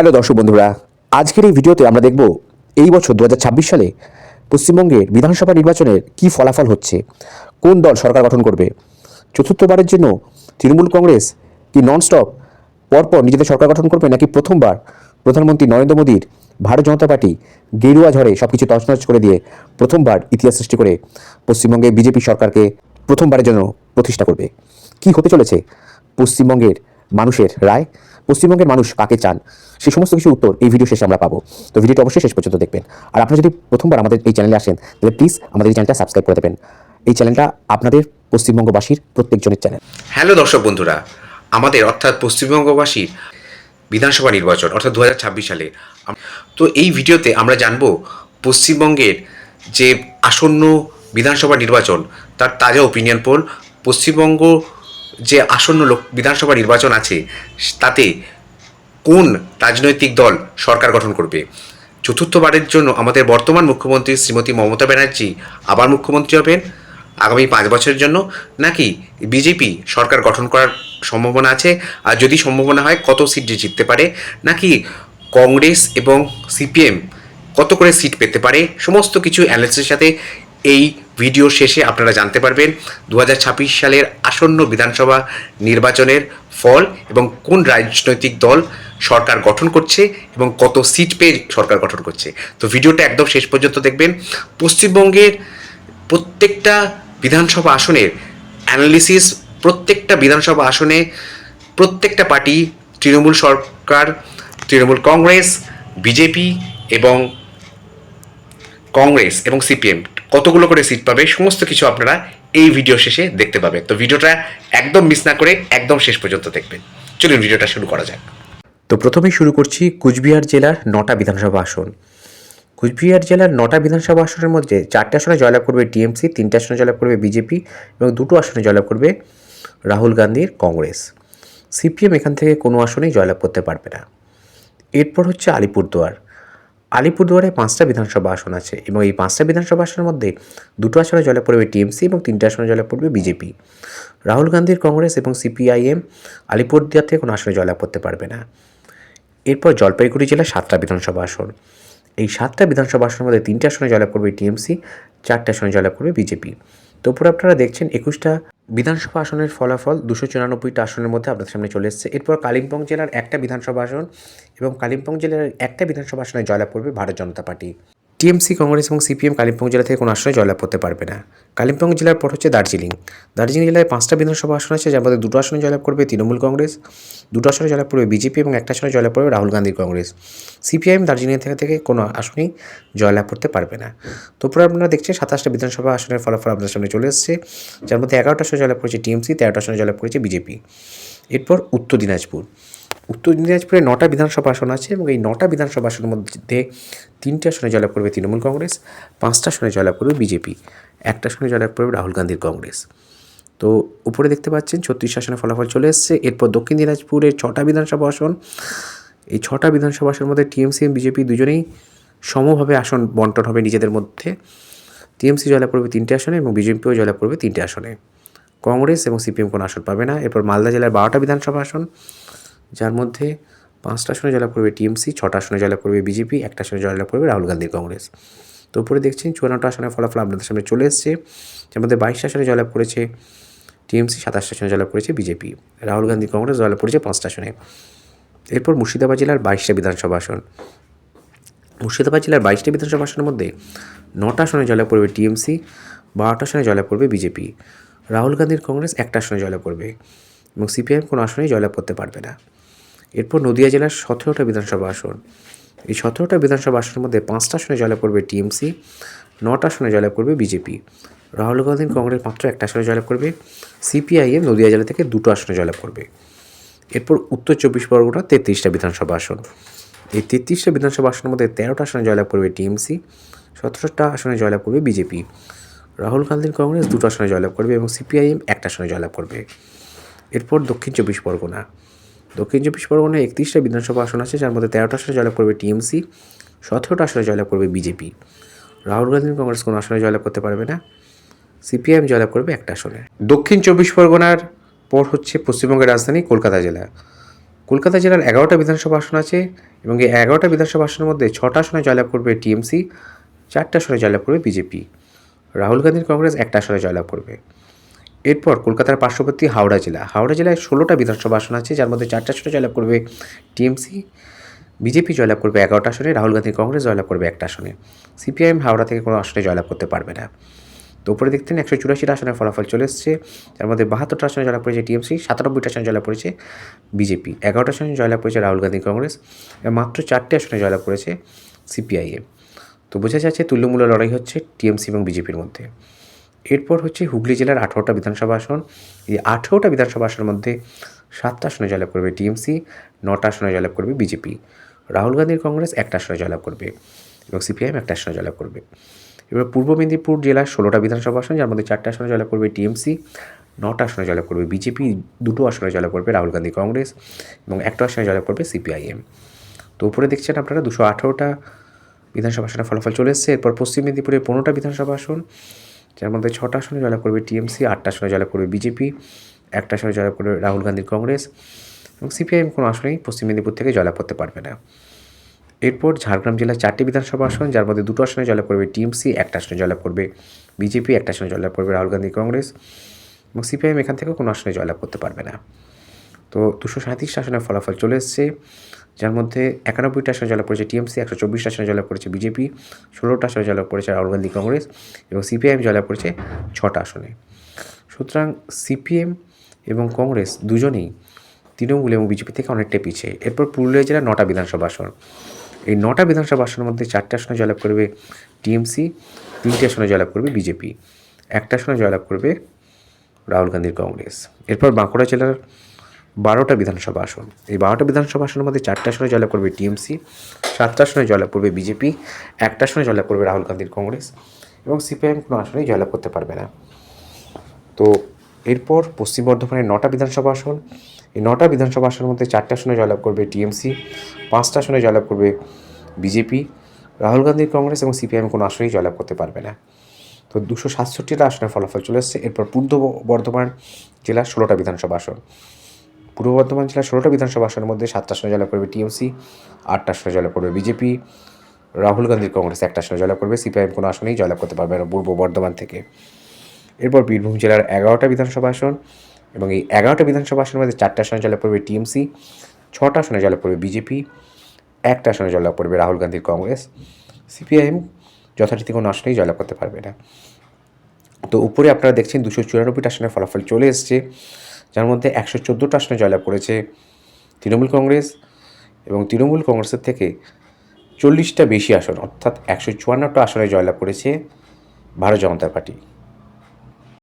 Hello দর্শক বন্ধুরা, আজকের এই ভিডিওতে আমরা দেখব এই বছর দু হাজার ছাব্বিশ সালে পশ্চিমবঙ্গের বিধানসভা নির্বাচনের কি ফলাফল হচ্ছে, কোন দল সরকার গঠন করবে, চতুর্থবারের জন্য তৃণমূল কংগ্রেস কি ননস্টপ পরপর নিজেদের সরকার গঠন করবে নাকি প্রথমবার প্রধানমন্ত্রী নরেন্দ্র মোদীর ভারত জনতা পার্টি গেরুয়া ঝড়ে সব কিছু তছনছ করে দিয়ে প্রথমবার ইতিহাস সৃষ্টি করে পশ্চিমবঙ্গে বিজেপি সরকারকে প্রথমবারের জন্য প্রতিষ্ঠা করবে? কি হতে চলেছে পশ্চিমবঙ্গের মানুষের রায়? পশ্চিমবঙ্গের মানুষ কাকে চান? সেই সমস্ত কিছু উত্তর এই ভিডিও শেষে আমরা পাবো। তো ভিডিওটা অবশ্যই শেষ পর্যন্ত দেখবেন। আর আপনারা যদি প্রথমবার আমাদের এই চ্যানেলে আসেন, তাহলে প্লিজ আমাদের এই চ্যানেলটা সাবস্ক্রাইব করে দেবেন। এই চ্যানেলটা আপনাদের পশ্চিমবঙ্গবাসীর প্রত্যেকজনের চ্যানেল হ্যালো দর্শক বন্ধুরা, আমাদের অর্থাৎ পশ্চিমবঙ্গবাসীর বিধানসভা নির্বাচন, অর্থাৎ দু হাজার ছাব্বিশ সালে। তো এই ভিডিওতে আমরা জানব পশ্চিমবঙ্গের যে আসন্ন বিধানসভা নির্বাচন, তার তাজা ওপিনিয়ন পোল পশ্চিমবঙ্গ যে আসন্ন লোক, বিধানসভা নির্বাচন আছে, তাতে কোন রাজনৈতিক দল সরকার গঠন করবে? চতুর্থবারের জন্য আমাদের বর্তমান মুখ্যমন্ত্রী শ্রীমতী মমতা ব্যানার্জি আবার মুখ্যমন্ত্রী হবেন আগামী পাঁচ বছরের জন্য, নাকি বিজেপি সরকার গঠন করার সম্ভাবনা আছে? আর যদি সম্ভাবনা হয়, কত সিট জিততে পারে? নাকি কংগ্রেস এবং সিপিএম কত করে সিট পেতে পারে? সমস্ত কিছু অ্যানালিসিসের সাথে এই ভিডিও শেষে আপনারা জানতে পারবেন দু হাজার ছাব্বিশ সালের আসন্ন বিধানসভা নির্বাচনের ফল এবং কোন রাজনৈতিক দল সরকার গঠন করছে এবং কত সিট পেয়ে সরকার গঠন করছে। তো ভিডিওটা একদম শেষ পর্যন্ত দেখবেন। পশ্চিমবঙ্গের প্রত্যেকটা বিধানসভা আসনের অ্যানালিসিস প্রত্যেকটা বিধানসভা আসনে প্রত্যেকটা পার্টি, তৃণমূল সরকার, তৃণমূল কংগ্রেস, বিজেপি এবং কংগ্রেস এবং সিপিএম কতগুলো করে সিট পাবে, সমস্ত কিছু আপনারা এই ভিডিও শেষে দেখতে পাবেন। তো ভিডিওটা একদম মিস না করে একদম শেষ পর্যন্ত দেখবেন। চলুন ভিডিওটা শুরু করা যাক। তো প্রথমেই শুরু করছি কুচবিহার জেলার নটা বিধানসভা আসন। কুচবিহার জেলার নটা বিধানসভা আসনের মধ্যে চারটে আসনে জয়লাভ করবে টিএমসি, তিনটে আসনে জয়লাভ করবে বিজেপি এবং দুটো আসনে জয়লাভ করবে রাহুল গান্ধীর কংগ্রেস। সিপিএম এখান থেকে কোনো আসনেই জয়লাভ করতে পারবে না। এরপর হচ্ছে আলিপুরদুয়ার। আলিপুরদুয়ারে পাঁচটা বিধানসভা আসন আছে এবং এই পাঁচটা বিধানসভা আসনের মধ্যে দুটো আসনে জয়লাভ করবে টিএমসি এবং তিনটে আসনে জয়লাভ পড়বে বিজেপি। রাহুল গান্ধীর কংগ্রেস এবং সিপিআইএম আলিপুরদুয়ার থেকে কোনো আসনে জয়লাভ পড়তে পারবে না। এরপর জলপাইগুড়ি জেলার সাতটা বিধানসভা আসন। এই সাতটা বিধানসভা আসনের মধ্যে তিনটে আসনে জয়লাভ করবে টিএমসি, চারটে আসনে জয়লাভ করবে বিজেপি। তো আপনারা দেখছেন একুশটা বিধানসভা আসনের ফলাফল দুশো চুরানব্বইটা আসনের মধ্যে আপনাদের সামনে চলে এসেছে। এরপর কালিম্পং জেলার একটা বিধানসভা আসন এবং কালিম্পং জেলার একটা বিধানসভা আসনে জয়লাভ করবে ভারত জনতা পার্টি। টিএমসি কংগ্রেস এবং সিপিএম কালিম্পং জেলা থেকে কোনো আসনে জয়লাভ করতে পারবে না। কালিম্পং জেলার পর হচ্ছে দার্জিলিং। দার্জিলিং জেলায় পাঁচটা বিধানসভা আসন আছে, যার মধ্যে দুটো আসনে জয়লাভ করবে তৃণমূল কংগ্রেস, দুটো আসনে জয়লাভ করবে বিজেপি এবং একটা আসনে জয়লাভ করবে রাহুল গান্ধীর কংগ্রেস। সিপিআইএম দার্জিলিং থেকে থেকে কোনো আসনেই জয়লাভ করতে পারবে না। তো আপনারা দেখছেন, সাতাশটা বিধানসভা আসনের ফলাফল আপনাদের সামনে চলে এসেছে, যার মধ্যে এগারোটা আসনে জয়লাভ করেছে টিএমসি, তেরোটা আসনে জয়লাভ করেছে বিজেপি। এরপর উত্তর দিনাজপুর। উত্তর দিনাজপুরে নটা বিধানসভা আসন আছে এবং এই নটা বিধানসভা আসনের মধ্যে তিনটে আসনে জয়লাভ করবে তৃণমূল কংগ্রেস, পাঁচটা আসনে জয়লাভ করবে বিজেপি, একটা আসনে জয়লাভ করবে রাহুল গান্ধীর কংগ্রেস। তো উপরে দেখতে পাচ্ছেন ছত্রিশ আসনের ফলাফল চলে এসছে। এরপর দক্ষিণ দিনাজপুরের ছটা বিধানসভা আসন। এই ছটা বিধানসভা আসনের মধ্যে টিএমসি এবং বিজেপি দুজনেই সমভাবে আসন বন্টন হবে নিজেদের মধ্যে। টিএমসি জয়লাভ করবে তিনটে আসনে এবং বিজেপিও জয়লাভ করবে তিনটে আসনে। কংগ্রেস এবং সিপিএম কোনো আসন পাবে না। এরপর মালদা জেলার বারোটা বিধানসভা আসন। যার মধ্যে পাঁচটা আসনে জয়লাভ করবে টিএমসি, ছটা আসনে জয়লাভ করবে বিজেপি, একটা আসনে জয়লাভ করবে রাহুল গান্ধী কংগ্রেস। তো উপরে দেখছেন চুয়ান্নটা আসনের ফলাফল আপনাদের সামনে চলে এসছে, যার মধ্যে বাইশটা আসনে জয়লাভ করেছে টিএমসি, সাতাশটা আসনে জয়লাভ করেছে বিজেপি। রাহুল গান্ধী কংগ্রেস জয়লাভ করেছে পাঁচটা আসনে। এরপর মুর্শিদাবাদ জেলার বাইশটা বিধানসভা আসন। মুর্শিদাবাদ জেলার বাইশটা বিধানসভা আসনের মধ্যে নটা আসনে জয়লাভ করবে টিএমসি, বারোটা আসনে জয়লাভ করবে বিজেপি। রাহুল গান্ধীর কংগ্রেস একটা আসনে জয়লাভ করবে এবং সিপিআইএম কোনো আসনেই জয়লাভ করতে পারবে না। এরপর নদিয়া জেলার সতেরোটা বিধানসভা আসন। এই সতেরোটা বিধানসভা আসনের মধ্যে পাঁচটা আসনে জয়লাভ করবে টিএমসি, নটা আসনে জয়লাভ করবে বিজেপি। রাহুল গান্ধীর কংগ্রেস মাত্র একটা আসনে জয়লাভ করবে, সিপিআইএম নদিয়া জেলা থেকে দুটো আসনে জয়লাভ করবে। এরপর উত্তর চব্বিশ পরগনা তেত্রিশটা বিধানসভা আসন। এই তেত্রিশটা বিধানসভা আসনের মধ্যে তেরোটা আসনে জয়লাভ করবে টিএমসি, সতেরোটা আসনে জয়লাভ করবে বিজেপি। রাহুল গান্ধীর কংগ্রেস দুটো আসনে জয়লাভ করবে এবং সিপিআইএম একটা আসনে জয়লাভ করবে। এরপর দক্ষিণ চব্বিশ পরগনা। দক্ষিণ চব্বিশ পরগনায় একত্রিশটা বিধানসভা আসন আছে, যার মধ্যে তেরোটা আসনে জয়লাভ করবে টিএমসি, সতেরোটা আসনে জয়লাভ করবে বিজেপি। রাহুল গান্ধীর কংগ্রেস কোনো আসনে জয়লাভ করতে পারবে না, সিপিআইএম জয়লাভ করবে একটা আসনে। দক্ষিণ চব্বিশ পরগনার পর হচ্ছে পশ্চিমবঙ্গের রাজধানী কলকাতা জেলা। কলকাতা জেলার এগারোটা বিধানসভা আসন আছে এবং এই এগারোটা বিধানসভা আসনের মধ্যে ছটা আসনে জয়লাভ করবে টিএমসি, চারটা আসনে জয়লাভ করবে বিজেপি। রাহুল গান্ধীর কংগ্রেস একটা আসনে জয়লাভ করবে। এরপর কলকাতার পার্শ্ববর্তী হাওড়া জেলা। হাওড়া জেলায় ষোলোটা বিধানসভা আসন আছে, যার মধ্যে চারটা আসনে জয়লাভ করবে টিএমসি, বিজেপি জয়লাভ করবে এগারোটা আসনে, রাহুল গান্ধী কংগ্রেস জয়লাভ করবে একটা আসনে। সিপিআইএম হাওড়া থেকে কোনো আসনে জয়লাভ করতে পারবে না। তো উপরে দেখতেন একশো চুরাশিটা আসনের ফলাফল চলে এসছে। যার মধ্যে বাহাত্তরটা আসনে জয়লাভ করেছে টিএমসি, সাতানব্বইটা আসনে জয়লাভ করেছে বিজেপি। এগারোটা আসনে জয়লাভ করেছে রাহুল গান্ধী কংগ্রেস। মাত্র চারটে আসনে জয়লাভ করেছে সিপিআইএম। তো বোঝা যাচ্ছে তুল্যমূল্য লড়াই হচ্ছে টিএমসি এবং বিজেপির মধ্যে। এরপর হচ্ছে হুগলি জেলার আঠারোটা বিধানসভা আসন। এই আঠেরোটা বিধানসভা আসনের মধ্যে সাতটা আসনে জয়লাভ করবে টিএমসি, নটা আসনে জয়লাভ করবে বিজেপি। রাহুল গান্ধীর কংগ্রেস একটা আসনে জয়লাভ করবে এবং সিপিআইএম একটা আসনে জয়লাভ করবে। এবার পূর্ব মেদিনীপুর জেলার ষোলোটা বিধানসভা আসন, যার মধ্যে চারটা আসনে জয়লাভ করবে টিএমসি, নটা আসনে জয়লাভ করবে বিজেপি, দুটো আসনে জয়লাভ করবে রাহুল গান্ধী কংগ্রেস এবং একটা আসনে জয়লাভ করবে সিপিআইএম। তো উপরে দেখছেন আপনারা দুশো আঠেরোটা বিধানসভা আসনের ফলাফল চলে এসছে। এরপর পশ্চিম মেদিনীপুরে পনেরোটা বিধানসভা আসন যার মধ্যে ছটা আসনে জয়লাভ করবে টিএমসি আটটা আসনে জয়লাভ করবে বিজেপি একটা আসনে জয়লাভ করবে রাহুল গান্ধীর কংগ্রেস এবং সিপিআইএম কোনো আসনেই পশ্চিম মেদিনীপুর থেকে জয়লাভ করতে পারবে না। এরপর ঝাড়গ্রাম জেলার চারটি বিধানসভা আসন, যার মধ্যে দুটো আসনে জয়লাভ করবে টিএমসি, একটা আসনে জয়লাভ করবে বিজেপি, একটা আসনে জয়লাভ করবে রাহুল গান্ধী কংগ্রেস এবং সিপিআইএম এখান থেকে কোনো আসনে জয়লাভ করতে পারবে না। তো দুশো সাঁত্রিশ আসনের ফলাফল চলে এসছে। যার মধ্যে একানব্বইটা আসনে জয়লাভ করেছে টিএমসি, একশো চব্বিশটা আসনে জয়লাভ করেছে বিজেপি, ষোলোটা আসনে জয়লাভ করেছে রাহুল গান্ধী কংগ্রেস এবং সিপিআইএম জয়লাভ করেছে ছটা আসনে। সুতরাং সিপিএম এবং কংগ্রেস দুজনেই তৃণমূল এবং বিজেপি থেকে অনেকটাই পিছিয়ে এরপর পুরুলিয়া জেলার নটা বিধানসভা আসন। এই নটা বিধানসভা আসনের মধ্যে চারটে আসনে জয়লাভ করবে টিএমসি, তিনটে আসনে জয়লাভ করবে বিজেপি, একটা আসনে জয়লাভ করবে রাহুল গান্ধীর কংগ্রেস। এরপর বাঁকুড়া জেলার বারোটা বিধানসভা আসন। এই বারোটা বিধানসভা আসনের মধ্যে চারটে আসনে জয়লাভ করবে টিএমসি, সাতটা আসনে জয়লাভ করবে বিজেপি, একটা আসনে জয়লাভ করবে রাহুল গান্ধীর কংগ্রেস এবং সিপিআইএম কোনো আসনেই জয়লাভ করতে পারবে না। তো এরপর পশ্চিম বর্ধমানের নটা বিধানসভা আসন। এই নটা বিধানসভা আসনের মধ্যে চারটা আসনে জয়লাভ করবে টিএমসি, পাঁচটা আসনে জয়লাভ করবে বিজেপি, রাহুল গান্ধীর কংগ্রেস এবং সিপিআইএম কোনো আসনেই জয়লাভ করতে পারবে না। তো দুশো সাতষট্টিটা আসনের ফলাফল চলে এসছে। এরপর পূর্ব বর্ধমান জেলার ষোলোটা বিধানসভা আসন। পূর্ব বর্ধমান জেলার ষোলোটা বিধানসভা আসনের মধ্যে সাতটা আসনে জয়লাভ করবে টিএমসি, আটটা আসনে জয়লাভ করবে বিজেপি, রাহুল গান্ধীর কংগ্রেস একটা আসনে জয়লাভ করবে, সিপিআইএম কোনো আসনেই জয়লাভ করতে পারবে না পূর্ব বর্ধমান থেকে। এরপর বীরভূম জেলার এগারোটা বিধানসভা আসন এবং এই এগারোটা বিধানসভা আসনের মধ্যে চারটা আসনে জয়লাভ করবে টিএমসি, ছটা আসনে জয়লাভ করবে বিজেপি, একটা আসনে জয়লাভ করবে রাহুল গান্ধীর কংগ্রেস, সিপিআইএম যথারীতি কোনো আসনেই জয়লাভ করতে পারবে না। তো উপরে আপনারা দেখছেন দুশো চুরানব্বইটা আসনের ফলাফল চলে এসছে। যার মধ্যে একশো চোদ্দোটা আসনে জয়লাভ করেছে তৃণমূল কংগ্রেস এবং তৃণমূল কংগ্রেসের থেকে চল্লিশটা বেশি আসন, অর্থাৎ একশো চুয়ান্নটা আসনে জয়লাভ করেছে ভারত জনতা পার্টি।